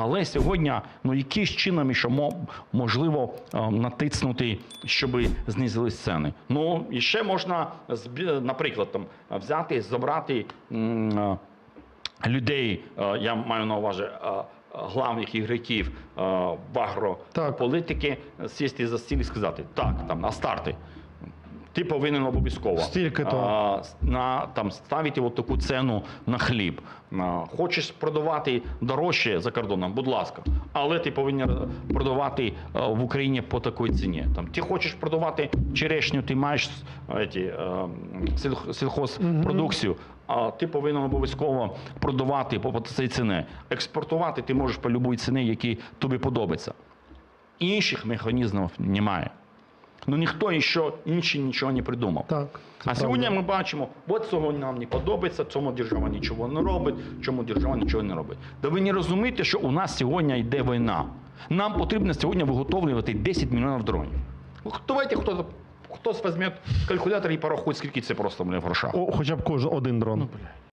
Але сьогодні, ну якийсь чином, що мо- можливо е, натиснути, щоб знизили ціни. Ну і ще можна наприклад, там взяти, забрати е, людей. е, Я маю на увазі главних ігроків е, в агрополітики, сісти за стіл і сказати, так, там на старти. Ти повинен обов'язково Стільки-то. а, на там ставити от таку ціну на хліб. А, Хочеш продавати дорожче за кордоном, будь ласка, але ти повинен продавати а, в Україні по такій ціні. Там ти хочеш продавати черешню, ти маєш а, сільхозпродукцію. А ти повинен обов'язково продавати по, цій ціні. Експортувати ти можеш по будь-якій ціні, які тобі подобаються. Інших механізмів немає. Ну ніхто ще інші нічого не придумав. Так. А сьогодні правда. ми бачимо, от цього нам не подобається, цьому держава нічого не робить, чому держава нічого не робить. Да ви не розумієте, що у нас сьогодні йде війна. Нам потрібно сьогодні виготовлювати 10 мільйонів дронів. Ну, Давайте хто хтось візьме калькулятор і порахує, скільки це просто в грошах. О, хоча б кожен один дрон.